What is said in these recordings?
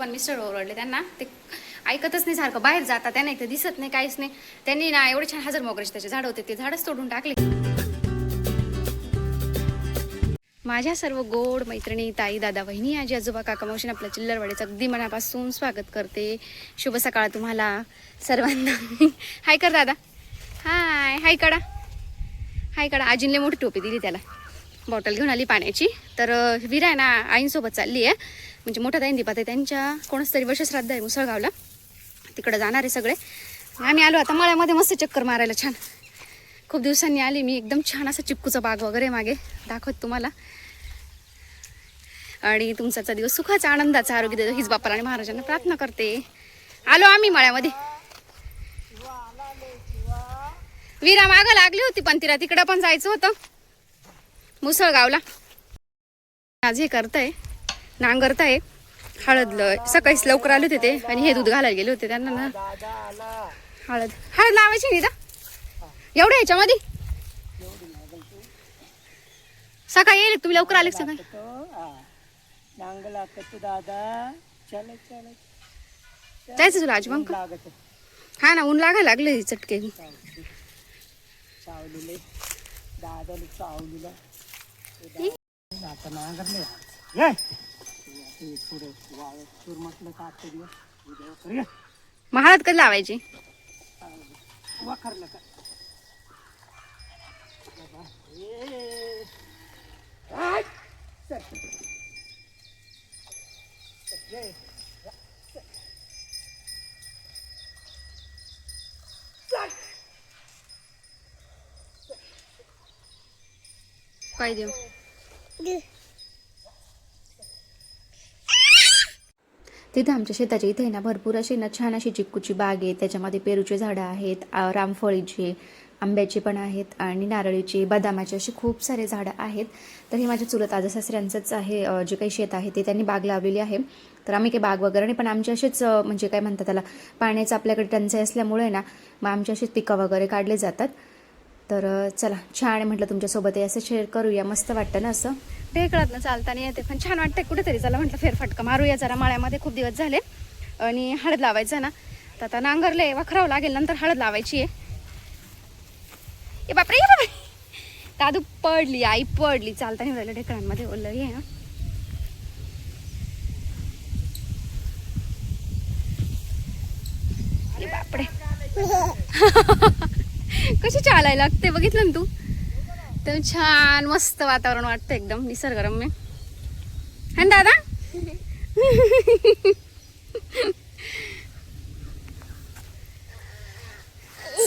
पण मिस्टर ओरडले त्यांना. ते ऐकतच नाही सारखं. बाहेर जातात त्यांना एक दिसत नाही काहीच नाही. त्यांनी ना एवढे छान हजर मोगरेचे त्याचे झाड होते ते झाडच तोडून टाकले. माझ्या सर्व गोड मैत्रिणी ताई दादा बहिणी आजी आजोबा काका मावशीने आपल्या चिल्लरवाडीचं अगदी मनापासून स्वागत करते. शुभ सकाळ तुम्हाला सर्वांना. हाय कर दादा. हाय हाय कडा. हाय कडा. आजीने मोठी टोपी दिली त्याला. बॉटल घेऊन आली पाण्याची. तर विरा आहे ना आईंसोबत चालली आहे म्हणजे मोठा ताईन दीपात आहे त्यांच्या कोणाच तरी वर्षश्राद्ध आहे मुसळगावला. तिकडं जाणार आहे सगळे. आम्ही आलो आता मळ्यामध्ये मस्त चक्कर मारायला छान. खूप दिवसांनी आली मी एकदम छान असं चिक्कूचा बाग वगैरे मागे. दाखवत तुम्हाला. आणि तुमचा दिवस सुखाचा आनंदाचा आरोग्य देतो. हीच बापाला आणि महाराजांना प्रार्थना करते. आलो आम्ही मळ्यामध्ये. वीरा मागं लागली होती पण तिला तिकडं पण जायचं होतं. मुसळगावला. आज हे करतंय. नांगरताय हळद सकाळीच लवकर आले होते ते आणि हे दूध घालायला गेले होते त्यांना ना. हळद. हळद लावायची नाही का एवढ्या ह्याच्यामध्ये? सकाळी येईल तुम्ही? लवकर आले सकाळी? दादा जायचं तुला आज मग हा ना ऊन लागायला लागले चटके. चावलेले दादाला चावलेला. आता नांगरले. ये. ते थोडं वाळ चूर म्हटलं का आता दिवस उद्या मग हळद कधी लावायची वाखरलं का बाबा, ए. आय. चल. चल, ये. काय देऊ तिथे आमच्या शेताच्या इथे आहे ना भरपूर अशी ना छान अशी चिक्कूची बाग आहे. त्याच्यामध्ये पेरूचे झाडं आहेत रामफळीचे आंब्याचे पण आहेत आणि नारळीचे बदामाचे असे खूप सारे झाडं आहेत. तर हे माझ्या चुलत आजा सासऱ्यांचंच आहे जे काही शेत आहे ते त्यांनी बाग लावलेली आहे. तर आम्ही काही बाग वगैरे नाही पण आमचे असेच म्हणजे काय म्हणतात त्याला पाण्याचं आपल्याकडे टंचाई असल्यामुळे ना मग आमचे असेच पिकं वगैरे काढले जातात. तर चला छान आहे म्हटलं तुमच्यासोबत हे असं शेअर करूया. मस्त वाटतं ना असं? ढेकळात ना चालताना येते. पण छान वाटतंय कुठेतरी. चला म्हटलं फेरफटका मारूया जरा. माळ्यामध्ये खूप दिवस झाले. आणि हळद लावायचं ना. तर आता नांगरले वखरावं लागेल. नंतर हळद लावायची आहे. ए बापरे बापरे. दादू पडली आई पडली. चालताना राहिलं ढेकळांमध्ये. ओलं हे. ना बापरे. कशी चालायला लागते बघितलं ना तू? तर छान मस्त वातावरण वाटतं एकदम निसर्गरम्य. है दादा?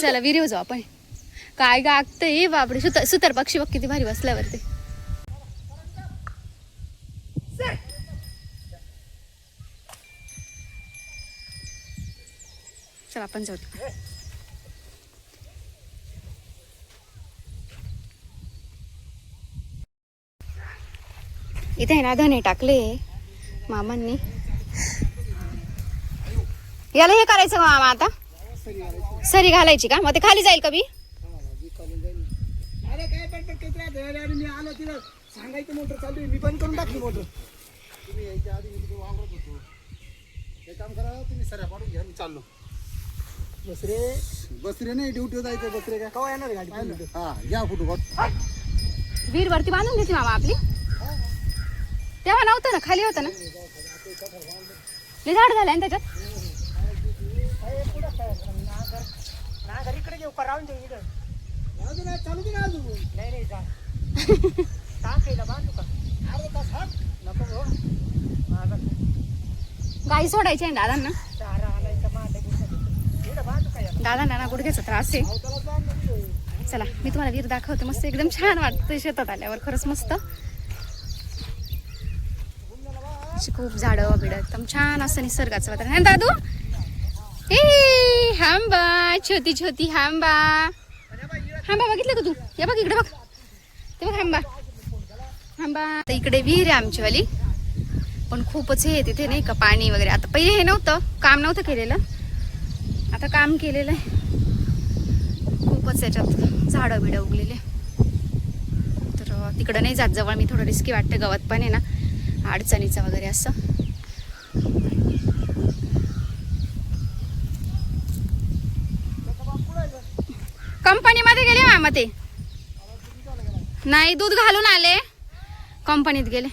चला विरीव जाऊ आपण. काय गागतंय बापडे सुतर सुतर पक्षी बघ किती भारी बसल्यावरती चला आपण जाऊ इथे आहे ना धने टाकले. मामांनी. याला हे करायचं का मामा आता? सरी घालायची का? मग ते खाली जाईल का बी? सांगायचं मोटर चालू आहे. मी बंद करून टाकली मोटर. तुम्ही यायच्या आधी मी वावरत होतो. हे काम करा तुम्ही सऱ्या पाडून घ्या मी चाललो. बसरे. बसरे नाही ड्युटीवर जायचं बसरे काय? कवा येणार गाडी हा घ्या फोटो वीर वरती बांधून घेतली मामा आपली. तेव्हा नव्हतं ना खाली होतं ना. लय झाड झालं ना त्याच्यात. नागर इकडे घेऊ का राहून देऊ इकडं चालू दे ना अजून नाही नाही जा टाकायला बांधू का अरे तास हट नको हो माझा गाई सोडायची आहे दादांना. चारा आलाय का माझ्या दिवसात इकडं बांधू का याला दादांना ना गुडघ्याचा त्रास आहे. चला मी तुम्हाला वीर दाखवते. मस्त एकदम छान वाटतं शेतात आल्यावर. खरंच मस्त. अशी खूप झाडं बिडं एकदम छान असं निसर्गाचं वातावरण है ना दादू? हे हांबा छोटी छोटी हांबा. हांबा बघितलं का तू? या बघ इकडे बघ. ते बघ हांबा. हांबा. तर इकडे विहीर आहे आमचीवाली. पण खूपच हे तिथे नाही का पाणी वगैरे. आता पहिले हे नव्हतं. काम नव्हतं केलेलं. आता काम केलेलं आहे. खूपच याच्यात झाडं बिडं उगलेले तर तिकडं नाही जात. जवळ मी थोडं रिस्की वाटतं गवत पण आहे ना. अडचणीचं वगैरे असं. कंपनीमध्ये गेले मामा ते. नाही दूध घालून आले. कंपनीत गेले.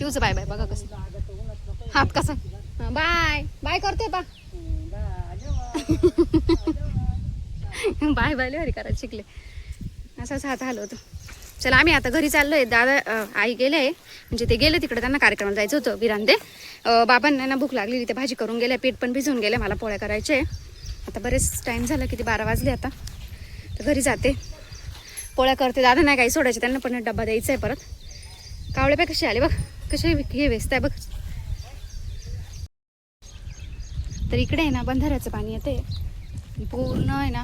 शिवचं बाय बाय बघा कसं. हात कसं. बाय. बाय करते बा. बाय बाय हरी करायला शिकले. असाच हात हलवतो चला आम्ही आता घरी चाललोय. दादा आई गेले. म्हणजे ते गेले तिकडे त्यांना कार्यक्रमाला जायचं होतं विरांदे. बाबांना ना भूक लागलेली ते भाजी करून गेल्या पीठ पण भिजवून गेले मला पोळ्या करायचे आता बरेच टाईम झाला किती बारा वाजले आता. तर घरी जाते. पोळ्या करते. दादा नाही काही सोडायचे त्यांना पण डब्बा द्यायचा आहे परत. कावळे पाय कसे आले बघ. कसे हे वेचत आहे बघ. तर इकडे आहे ना बंधाऱ्याचं पाणी येते पूर्ण आहे ना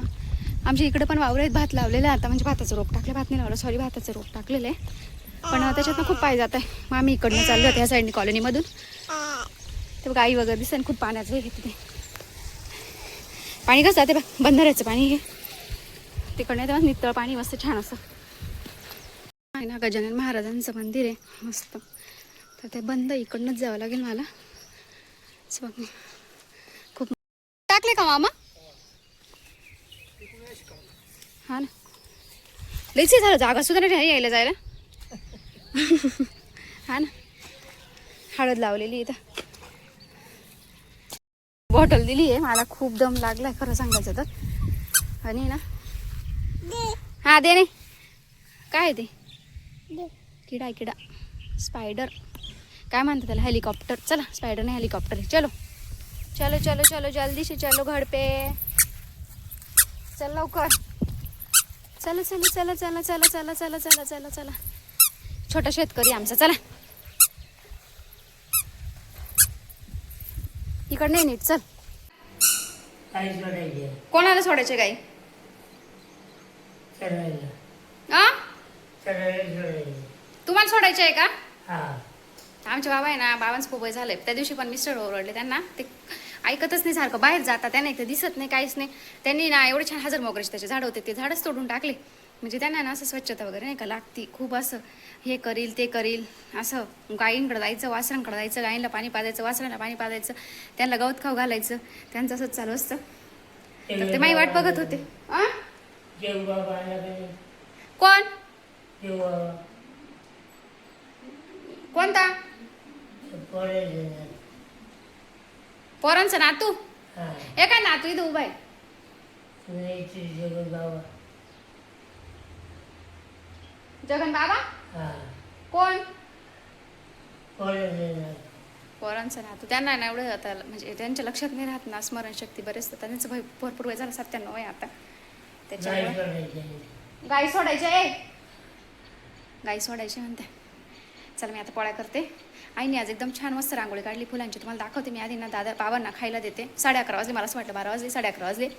आमच्या इकडे पण वावरात भात लावलेला आता. म्हणजे भाताचं रोप टाकलं भात नाही लावलं सॉरी भाताचं रोप टाकलेलं आहे. पण त्याच्यातनं खूप पाय जात आहे. मग आम्ही इकडनं चाललो होतो ह्या साईडनी कॉलनीमधून ते बघ आई वगैरे दिसेल खूप पाण्याचं हे तिथे. पाणी कसं जाते बघ बंधाऱ्याचं पाणी हे. तिकडनं तेव्हा नितळ पाणी मस्त छान असं. आहे ना गजानन महाराजांचं मंदिर आहे मस्त. तर ते बंद इकडनंच जावं लागेल मला. खूप टाकले का मामा? हा ना. लईच झालं जागा सुद्धा नाही यायला जायला. हा ना. हळद लावलेली इथं. बॉटल दिली आहे मला खूप दम लागलाय खरं सांगायचं तर. आणि ना. हा दे नाही काय आहे ते? किडा किडा. स्पायडर. काय म्हणतात त्याला? हेलिकॉप्टर. चला स्पायडर नाही हेलिकॉप्टर चलो. चलो चलो चलो जल्दी से चलो घर पे चल लवकर. चला चला चला चला चला चला चला चला चला चला. छोटा शेतकरी आमचा. चला. इकडे नाही नीट. चल. काय कोणाला सोडायचे गाई? सोडायचे तुम्हाला सोडायचे आहे का? आमचे बाबा आहे ना बाबांचं खूप वय झालंय. त्या दिवशी पण मिस्टर ओरडले त्यांना. ते ऐकतच नाही सारखं. बाहेर जातात त्यांना एक तर दिसत नाही काहीच नाही. त्यांनी ना एवढे छान हजार मोगऱ्याचे त्याचे झाड होते ते झाडच तोडून टाकले. म्हणजे त्यांना ना असं स्वच्छता वगैरे नाही का लागती. खूप असं हे करील ते करील. असं गायींकडे जायचं वासरांकडे जायचं गायींना पाणी पाजायचं वासरांना पाणी पाजायचं त्यांना गवत खाऊ घालायचं. त्यांचं असंच चालू असतं. तर ते माई वाट बघत होते. कोण? कोणता? पोरांचं नातू? हा. काय नातू इथं उभा आहे. जगन बाबा. हा. कोण? पोरांचं नातू. त्यांना ना एवढं आता म्हणजे त्यांच्या लक्षात नाही राहत ना स्मरणशक्ती बरेच त्यांचं भय- भरपूर वय झालं सत्त्याण्णव आहे आता. त्याच्यामुळे गाई सोडायची आहे? गाई सोडायची म्हणते. चल मी आता पोळ्या करते. आईने आज एकदम छान मस्त रांगोळी काढली फुलांची तुम्हाला दाखवते मी आधी ना दादा बाबांना खायला देते. साडे अकरा वाजले मला असं वाटलं बारा वाजले साडे अकरा वाजले.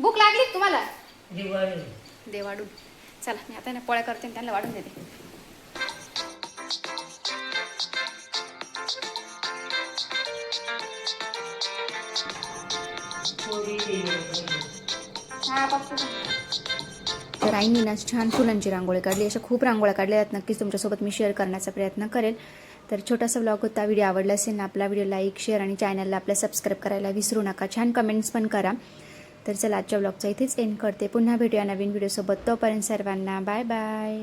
भूक लागली तुम्हाला? दे वाढून चला मी आता ना पोळ्या करते आणि त्यांना वाढून देते. तर आईनी ना छान फुलांची रांगोळी काढली. अशा खूप रांगोळ्या काढल्या आहेत नक्कीच तुमच्यासोबत मी शेअर करण्याचा प्रयत्न करेल. तर छोटासा ब्लॉग होता. व्हिडिओ आवडला असेल ना आपला व्हिडिओ लाईक शेअर आणि चॅनलला आपल्या सबस्क्राईब करायला विसरू नका. छान कमेंट्स पण करा. तर चला आजच्या ब्लॉगचा इथेच एंड करते. पुन्हा भेटूया नवीन व्हिडिओसोबत तोपर्यंत सर्वांना बाय बाय